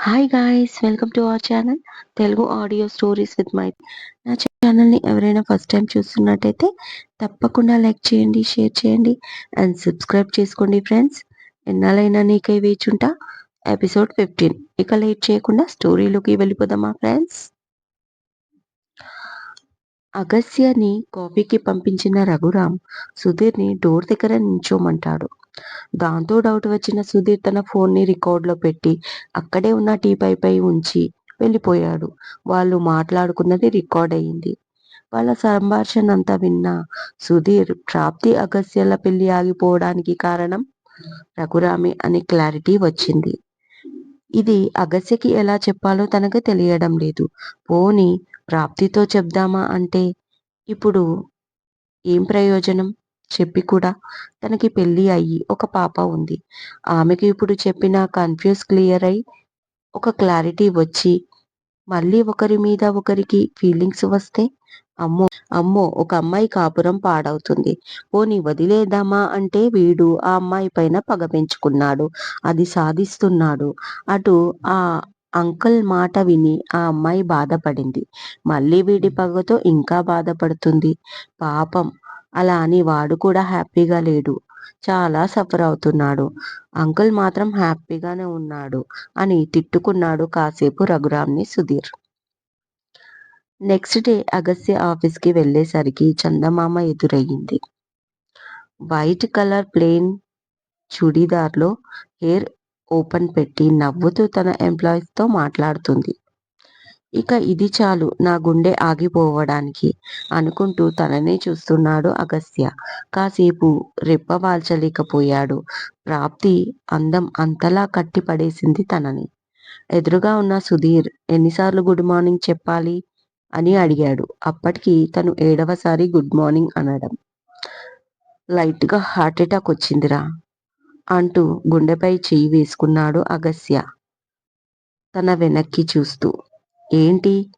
Hi guys welcome to our channel Telugu audio stories with my నా ఛానల్ని ఎవరైనా first time చూస్తున్నట్టయితే తప్పకుండా లైక్ చేయండి షేర్ చేయండి అండ్ సబ్స్క్రైబ్ చేసుకోండి ఫ్రెండ్స్ ఎన్నాలైనా నీకై వేచుంటా ఎపిసోడ్ ఫిఫ్టీన్ ఇక లేట్ చేయకుండా స్టోరీలోకి వెళ్ళిపోదామా ఫ్రెండ్స్ అగస్యని కాఫీకి పంపించిన రఘురామ్ సుధీర్ని డోర్ దగ్గర నించోమంటాడు. దాంతో డౌట్ వచ్చిన సుధీర్ తన ఫోన్ని రికార్డులో పెట్టి అక్కడే ఉన్న టీ పై ఉంచి వెళ్ళిపోయాడు. వాళ్ళు మాట్లాడుకున్నది రికార్డ్ అయింది. వాళ్ళ సంభాషణ అంతా విన్నా సుధీర్ ప్రాప్తి అగస్యల పెళ్ళి ఆగిపోవడానికి కారణం రఘురామి అనే క్లారిటీ వచ్చింది. ఇది అగస్యకి ఎలా చెప్పాలో తనకు తెలియడం లేదు. పోని ప్రాప్తితో చెప్దామా అంటే ఇప్పుడు ఏం ప్రయోజనం? చెప్పి కూడా తనకి పెళ్ళి అయ్యి ఒక పాప ఉంది. ఆమెకి ఇప్పుడు చెప్పిన కన్ఫ్యూజ్ క్లియర్ అయి ఒక క్లారిటీ వచ్చి మళ్ళీ ఒకరి మీద ఒకరికి ఫీలింగ్స్ వస్తే అమ్మో అమ్మో ఒక అమ్మాయి కాపురం పాడవుతుంది. పోనీ వదిలేద్దామా అంటే వీడు ఆ అమ్మాయి పైన పగ పెంచుకున్నాడు. అది సాధిస్తున్నాడు. అటు ఆ అంకుల్ మాట విని ఆ అమ్మాయి బాధపడింది. మళ్ళీ వీడి పగతో ఇంకా బాధపడుతుంది. పాపం అలా అని వాడు కూడా హ్యాపీగా లేడు. చాలా సఫర్ అవుతున్నాడు. అంకుల్ మాత్రం హ్యాపీగానే ఉన్నాడు అని తిట్టుకున్నాడు కాసేపు రఘురామ్ని సుధీర్. నెక్స్ట్ డే అగస్య ఆఫీస్కి వెళ్ళేసరికి చందమామ ఎదురయ్యింది. వైట్ కలర్ ప్లెయిన్ చుడీదార్లో హెయిర్ ఓపెన్ పెట్టి నవ్వుతూ తన ఎంప్లాయీస్తో మాట్లాడుతుంది. ఇక ఇది చాలు నా గుండె ఆగిపోవడానికి అనుకుంటూ తననే చూస్తున్నాడు అగస్త్య. కాసేపు రెప్పవాల్చలేకపోయాడు. ప్రాప్తి అందం అంతలా కట్టి పడేసింది తనని. ఎదురుగా ఉన్న సుధీర్ ఎన్నిసార్లు గుడ్ మార్నింగ్ చెప్పాలి? అని అడిగాడు. అప్పటికి తను ఏడవసారి గుడ్ మార్నింగ్ అనడం. లైట్గా హార్ట్ అటాక్ వచ్చిందిరా అంటూ గుండెపై చెయ్యి వేసుకున్నాడు అగస్య తన వెనక్కి చూస్తూ. ఏంటి?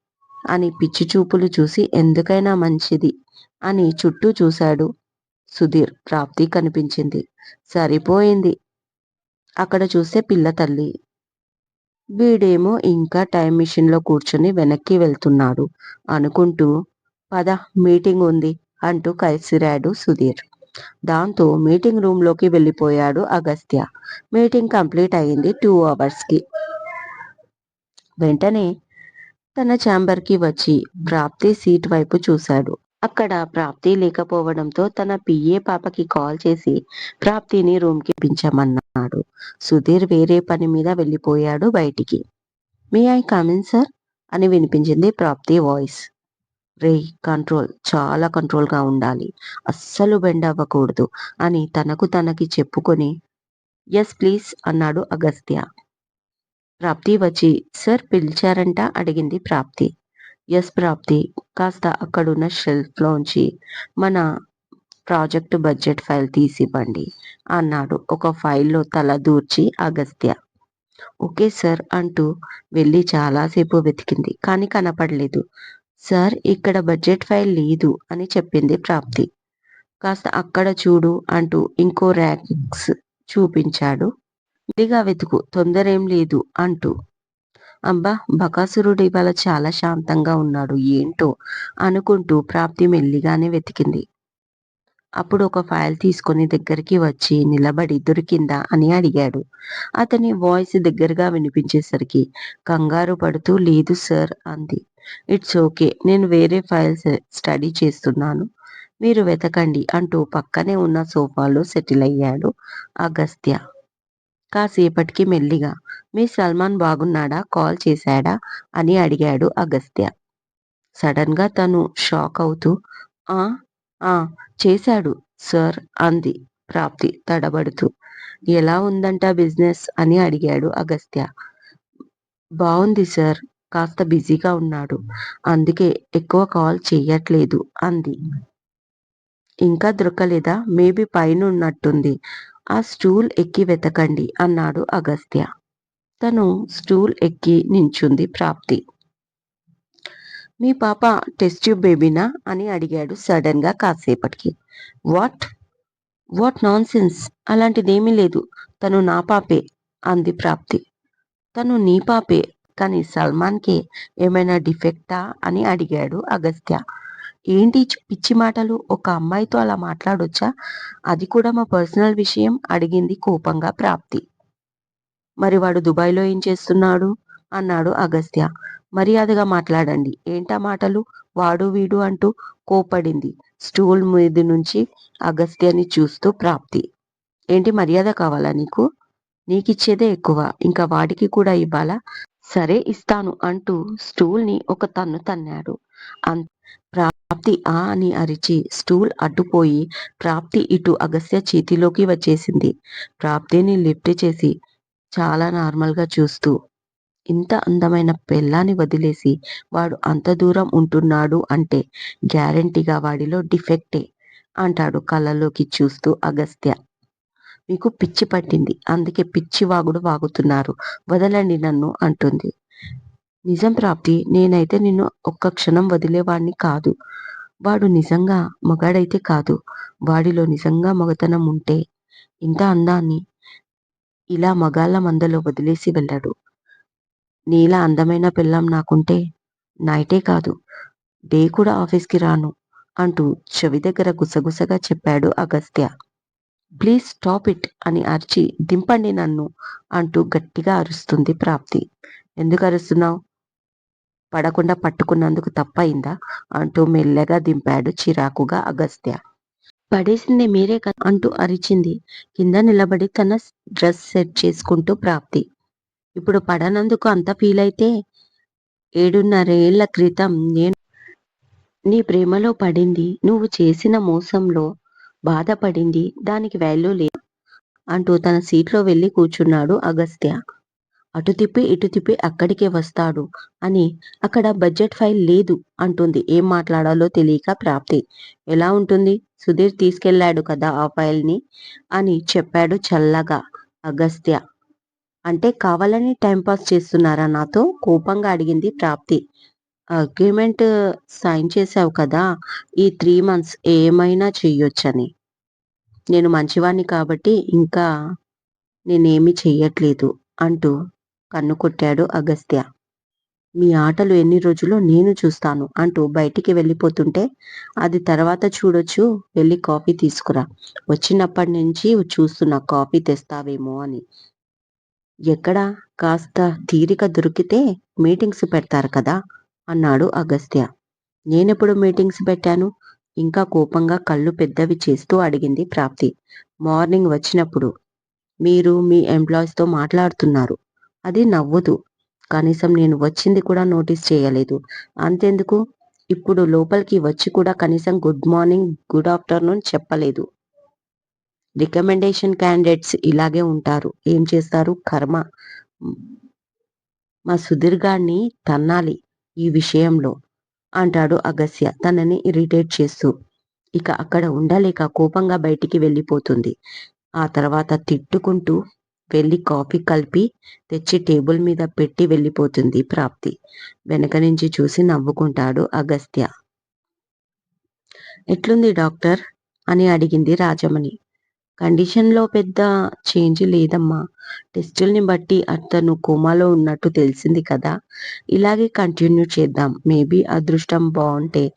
అని పిచ్చి చూపులు చూసి ఎందుకైనా మంచిది అని చుట్టూ చూశాడు సుధీర్. ప్రాప్తి కనిపించింది. సరిపోయింది. అక్కడ చూస్తే పిల్ల తల్లి. వీడేమో ఇంకా టైం మిషన్లో కూర్చుని వెనక్కి వెళ్తున్నాడు అనుకుంటూ పద మీటింగ్ ఉంది అంటూ కలిసిరాడు సుధీర్. దాంతో మీటింగ్ రూమ్లోకి వెళ్ళిపోయాడు అగస్త్య. మీటింగ్ కంప్లీట్ అయింది టూ అవర్స్కి. వెంటనే తన కి వచ్చి ప్రాప్తి సీట్ వైపు చూశాడు. అక్కడ ప్రాప్తి లేకపోవడంతో తన పిఏ పాపకి కాల్ చేసి ప్రాప్తిని రూమ్కి పించమన్నాడు సుధీర్ వేరే పని మీద వెళ్ళిపోయాడు బయటికి. May I come in sir? అని వినిపించింది ప్రాప్తి వాయిస్. రే కంట్రోల్ చాలా కంట్రోల్గా ఉండాలి. అస్సలు బెండ్ అవ్వకూడదు అని తనకు తనకి చెప్పుకొని ఎస్ ప్లీజ్ అన్నాడు అగస్త్య. ప్రాప్తి వచ్చి సార్ పిలిచారంట అడిగింది ప్రాప్తి. ఎస్ ప్రాప్తి కాస్త అక్కడున్న షెల్ఫ్లోంచి మన ప్రాజెక్టు బడ్జెట్ ఫైల్ తీసివ్వండి అన్నాడు ఒక ఫైల్లో తల దూర్చి అగస్త్య. ఓకే సార్ అంటూ వెళ్ళి చాలాసేపు వెతికింది కానీ కనపడలేదు. సార్ ఇక్కడ బడ్జెట్ ఫైల్ లేదు అని చెప్పింది ప్రాప్తి. కాస్త అక్కడ చూడు అంటూ ఇంకో ర్యాక్స్ చూపించాడు. ఇదిగా వెతుకు తొందరేం లేదు అంటూ. అబ్బా బకాసురుడు ఇవాళ చాలా శాంతంగా ఉన్నాడు ఏంటో అనుకుంటూ ప్రాప్తి మెల్లిగానే వెతికింది. అప్పుడు ఒక ఫైల్ తీసుకొని దగ్గరికి వచ్చి నిలబడి దొరికిందా అని అడిగాడు. అతని వాయిస్ దగ్గరగా వినిపించేసరికి కంగారు పడుతూ లేదు సార్ అంది. ఇట్స్ ఓకే నేను వేరే ఫైల్స్ స్టడీ చేస్తున్నాను. మీరు వెతకండి అంటూ పక్కనే ఉన్న సోఫాలో సెటిల్ అయ్యాడు అగస్త్య. కాసేపటికి మెల్లిగా మీ సల్మాన్ బాగున్నాడా? కాల్ చేశాడా? అని అడిగాడు అగస్త్య. సడన్గా తను షాక్ అవుతూ ఆ ఆ చేశాడు సార్ అంది ప్రాప్తి తడబడుతూ. ఎలా ఉందంట బిజినెస్? అని అడిగాడు అగస్త్య. బాగుంది సార్ కాస్త బిజీగా ఉన్నాడు అందుకే ఎక్కువ కాల్ చేయట్లేదు అంది. ఇంకా దొరకలేదా? మేబీ పైన ఉన్నట్టుంది ఆ స్టూల్ ఎక్కి వెతకండి అన్నాడు అగస్త్య. తను స్టూల్ ఎక్కి నించుంది ప్రాప్తి. మీ పాప టెస్ట్ ట్యూబ్ బేబీనా? అని అడిగాడు సడన్గా కాసేపటికి. వాట్? వాట్ నాన్ సెన్స్ అలాంటిదేమీ లేదు. తను నా పాపే అంది ప్రాప్తి. తను నీ పాపే కానీ సల్మాన్కే ఏమైనా డిఫెక్టా? అని అడిగాడు అగస్త్య. ఏంటి పిచ్చి మాటలు? ఒక అమ్మాయితో అలా మాట్లాడొచ్చా? అది కూడా మా పర్సనల్ విషయం అడిగింది కోపంగా ప్రాప్తి. మరి వాడు దుబాయ్లో ఏం చేస్తున్నాడు? అన్నాడు అగస్త్య. మర్యాదగా మాట్లాడండి. ఏంటా మాటలు? వాడు వీడు అంటూ కోపడింది స్టూల్ మీద నుంచి అగస్త్యని చూస్తూ ప్రాప్తి. ఏంటి మర్యాద కావాలా నీకు? నీకిచ్చేదే ఎక్కువ. ఇంకా వాడికి కూడా ఇవ్వాలా? సరే ఇస్తాను అంటూ స్టూల్ని ఒక తన్ను తన్నాడు. అంత ప్రాప్తి ఆ అని అరిచి స్టూల్ అడ్డుపోయి ప్రాప్తి ఇటు అగస్త్య చేతిలోకి వచ్చేసింది. ప్రాప్తిని లిఫ్ట్ చేసి చాలా నార్మల్గా చూస్తూ ఇంత అందమైన పెళ్ళాన్ని వదిలేసి వాడు అంత దూరం ఉంటున్నాడు అంటే గ్యారంటీగా వాడిలో డిఫెక్టే అంటాడు కళ్ళలోకి చూస్తూ అగస్త్య. మీకు పిచ్చి పట్టింది అందుకే పిచ్చి వాగుడు వాగుతున్నారు వదలండి నన్ను అంటుంది. నిజం ప్రాప్తి నేనైతే నిన్ను ఒక్క క్షణం వదిలేవాణ్ణి కాదు. వాడు నిజంగా మగాడైతే కాదు. వాడిలో నిజంగా మగతనం ఉంటే ఇంత అందాన్ని ఇలా మగాళ్ళ మందలో వదిలేసి వెళ్ళాడు. నీలా అందమైన పిల్లం నాకుంటే నైటే కాదు. డే కూడా ఆఫీస్కి రాను అంటూ చెవి దగ్గర గుసగుసగా చెప్పాడు అగస్త్య. ప్లీజ్ స్టాప్ ఇట్ అని అరిచి దింపండి నన్ను అంటూ గట్టిగా అరుస్తుంది ప్రాప్తి. ఎందుకు అరుస్తున్నావు? పడకుండా పట్టుకున్నందుకు తప్పయిందా? అంటూ మెల్లగా దింపాడు చిరాకుగా అగస్త్య. పడేసింది మీరే కదా అంటూ అరిచింది. కింద నిలబడి తన డ్రెస్ సెట్ చేసుకుంటూ ప్రాప్తి. ఇప్పుడు పడనందుకు అంత ఫీల్ అయితే ఏడున్నరేళ్ళ క్రితం నేను నీ ప్రేమలో పడింది. నువ్వు చేసిన మోసంలో బాధపడింది. దానికి వాల్యూ లేదు అంటూ తన సీట్లో వెళ్ళి కూర్చున్నాడు అగస్త్య. అటు తిప్పి ఇటు తిప్పి అక్కడికే వస్తాడు అని అక్కడ బడ్జెట్ ఫైల్ లేదు అంటుంది. ఏం మాట్లాడాలో తెలియక ప్రాప్తి. ఎలా ఉంటుంది? సుధీర్ తీసుకెళ్ళాడు కదా ఆ ఫైల్ని అని చెప్పాడు చల్లగా. అగస్త్య. అంటే కావాలని టైంపాస్ చేస్తున్నారా నాతో? కోపంగా అడిగింది ప్రాప్తి. అగ్రిమెంట్ సైన్ చేసావు కదా ఈ త్రీ మంత్స్ ఏమైనా చెయ్యొచ్చని. నేను మంచివాణ్ణి కాబట్టి ఇంకా నేనేమి చెయ్యట్లేదు అంటూ కన్ను కొట్టాడు అగస్త్య. మీ ఆటలు ఎన్ని రోజులు నేను చూస్తాను అంటూ బయటికి వెళ్ళిపోతుంటే అది తర్వాత చూడొచ్చు వెళ్ళి కాఫీ తీసుకురా. వచ్చినప్పటి నుంచి చూస్తున్నా కాఫీ తెస్తావేమో అని. ఎక్కడ? కాస్త తీరిక దొరికితే మీటింగ్స్ పెడతారు కదా అన్నాడు అగస్త్య. నేనెప్పుడు మీటింగ్స్ పెట్టాను? ఇంకా కోపంగా కళ్ళు పెద్దవి చేస్తూ అడిగింది ప్రాప్తి. మార్నింగ్ వచ్చినప్పుడు. మీరు మీ ఎంప్లాయీస్తో మాట్లాడుతున్నారు. అది నవ్వుతూ కనీసం నేను వచ్చింది కూడా నోటీస్ చేయలేదు. అంతెందుకు? ఇప్పుడు లోపలికి వచ్చి కూడా కనీసం గుడ్ మార్నింగ్ గుడ్ ఆఫ్టర్నూన్ చెప్పలేదు. రికమెండేషన్ క్యాండిడేట్స్ ఇలాగే ఉంటారు. ఏం చేస్తారు? కర్మ. మా సుదీర్ఘాన్ని తన్నాలి ఈ విషయంలో అంటాడు అగస్య. తనని ఇరిటేట్ చేస్తూ. ఇక అక్కడ ఉండలేక కోపంగా బయటికి వెళ్ళిపోతుంది. ఆ తర్వాత తిట్టుకుంటూ వెళ్ళి కాఫీ కలిపి తెచ్చి టేబుల్ మీద పెట్టి వెళ్ళిపోతుంది ప్రాప్తి. వెనక నుంచి చూసి నవ్వుకుంటాడు అగస్త్య. ఎట్లుంది డాక్టర్? అని అడిగింది రాజమణి. కండిషన్లో పెద్ద చేంజ్ లేదమ్మా. టెస్టుల్ని బట్టి అతను కోమాలో ఉన్నట్టు తెలిసింది కదా. ఇలాగే కంటిన్యూ చేద్దాం. మేబీ అదృష్టం బాగుంటే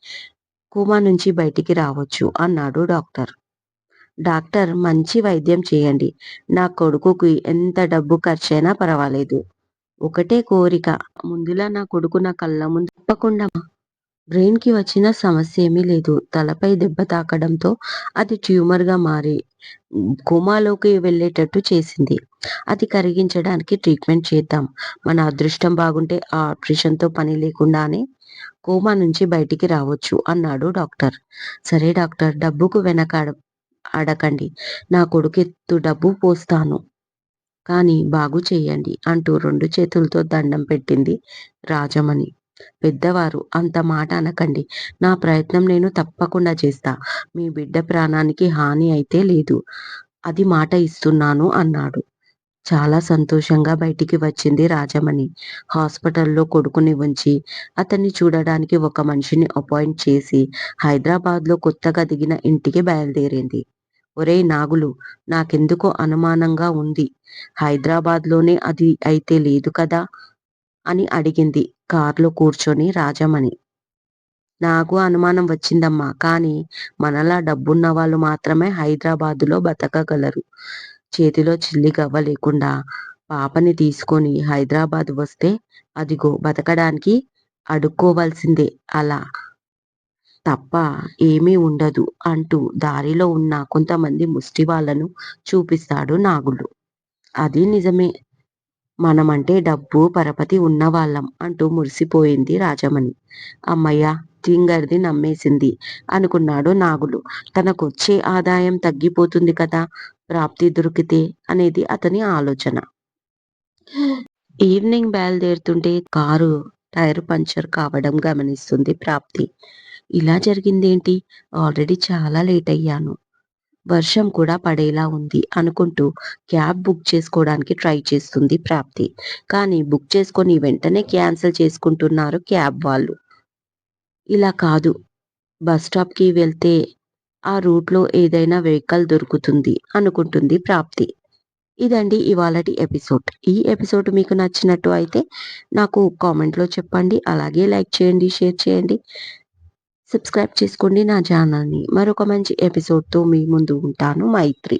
కోమా నుంచి బయటికి రావచ్చు అన్నాడు డాక్టర్. డాక్టర్ మంచి వైద్యం చేయండి. నా కొడుకుకి ఎంత డబ్బు ఖర్చైనా పర్వాలేదు. ఒకటే కోరిక ముందులా నా కొడుకు నా కళ్ళ ముందు తప్పకుండా బ్రెయిన్కి వచ్చిన సమస్య ఏమీ లేదు. తలపై దెబ్బ తాకడంతో అది ట్యూమర్గా మారి కోమాలోకి వెళ్ళేటట్టు చేసింది. అది కరిగించడానికి ట్రీట్మెంట్ చేద్దాం. మన అదృష్టం బాగుంటే ఆ ఆపరేషన్తో పని లేకుండానే కోమా నుంచి బయటికి రావచ్చు అన్నాడు డాక్టర్. సరే డాక్టర్ డబ్బుకు వెనకాడ అడకండి నా కొడుకెత్తు డబ్బు పోస్తాను. కానీ బాగు చేయండి అంటూ రెండు చేతులతో దండం పెట్టింది రాజమణి. పెద్దవారు అంత మాట అనకండి. నా ప్రయత్నం నేను తప్పకుండా చేస్తా. మీ బిడ్డ ప్రాణానికి హాని అయితే లేదు. అది మాట ఇస్తున్నాను అన్నాడు. చాలా సంతోషంగా బయటికి వచ్చింది రాజమణి. హాస్పిటల్లో కొడుకుని ఉంచి అతన్ని చూడడానికి ఒక మనిషిని అపాయింట్ చేసి హైదరాబాద్లో కొత్తగా దిగిన ఇంటికి బయలుదేరింది. ఒరేయ్ నాగులు నాకెందుకో అనుమానంగా ఉంది. హైదరాబాద్లోనే అది అయితే లేదు కదా? అని అడిగింది కారులో కూర్చొని రాజమణి. నాకు అనుమానం వచ్చిందమ్మా కానీ మనలా డబ్బున్న వాళ్ళు మాత్రమే హైదరాబాదులో బతకగలరు. చేతిలో చిల్లి గవ్వ లేకుండా పాపని తీసుకొని హైదరాబాద్ వస్తే అదిగో బతకడానికి అడుక్కోవాల్సిందే అలా తప్ప ఏమీ ఉండదు అంటూ దారిలో ఉన్న కొంతమంది ముష్టి వాళ్ళను చూపిస్తాడు నాగులు అది నిజమే. మనమంటే డబ్బు పరపతి ఉన్నవాళ్ళం అంటూ మురిసిపోయింది రాజమణి. అమ్మయ్య తింగర్ది నమ్మేసింది అనుకున్నాడు నాగులు తనకొచ్చే ఆదాయం తగ్గిపోతుంది కదా ప్రాప్తి దొరికితే అనేది అతని ఆలోచన. ఈవినింగ్ బయలుదేరుతుంటే కారు టైర్ పంచర్ కావడం గమనిస్తుంది ప్రాప్తి. ఇలా జరిగిందేంటి? ఆల్రెడీ చాలా లేట్ అయ్యాను. వర్షం కూడా పడేలా ఉంది అనుకుంటూ క్యాబ్ బుక్ చేసుకోవడానికి ట్రై చేస్తుంది ప్రాప్తి. కానీ బుక్ చేసుకొని వెంటనే క్యాన్సిల్ చేసుకుంటున్నారు క్యాబ్ వాళ్ళు. ఇలా కాదు. బస్ స్టాప్కి వెళ్తే ఆ రూట్లో ఏదైనా వెహికల్ దొరుకుతుంది అనుకుంటుంది ప్రాప్తి. ఇదండి ఇవాళటి ఎపిసోడ్. ఈ ఎపిసోడ్ మీకు నచ్చినట్టు అయితే నాకు కామెంట్లో చెప్పండి. అలాగే లైక్ చేయండి షేర్ చేయండి. సబ్స్క్రైబ్ చేసుకోండి నా ఛానల్ని. మరొక మంచి ఎపిసోడ్తో మీ ముందు ఉంటాను. మైత్రి.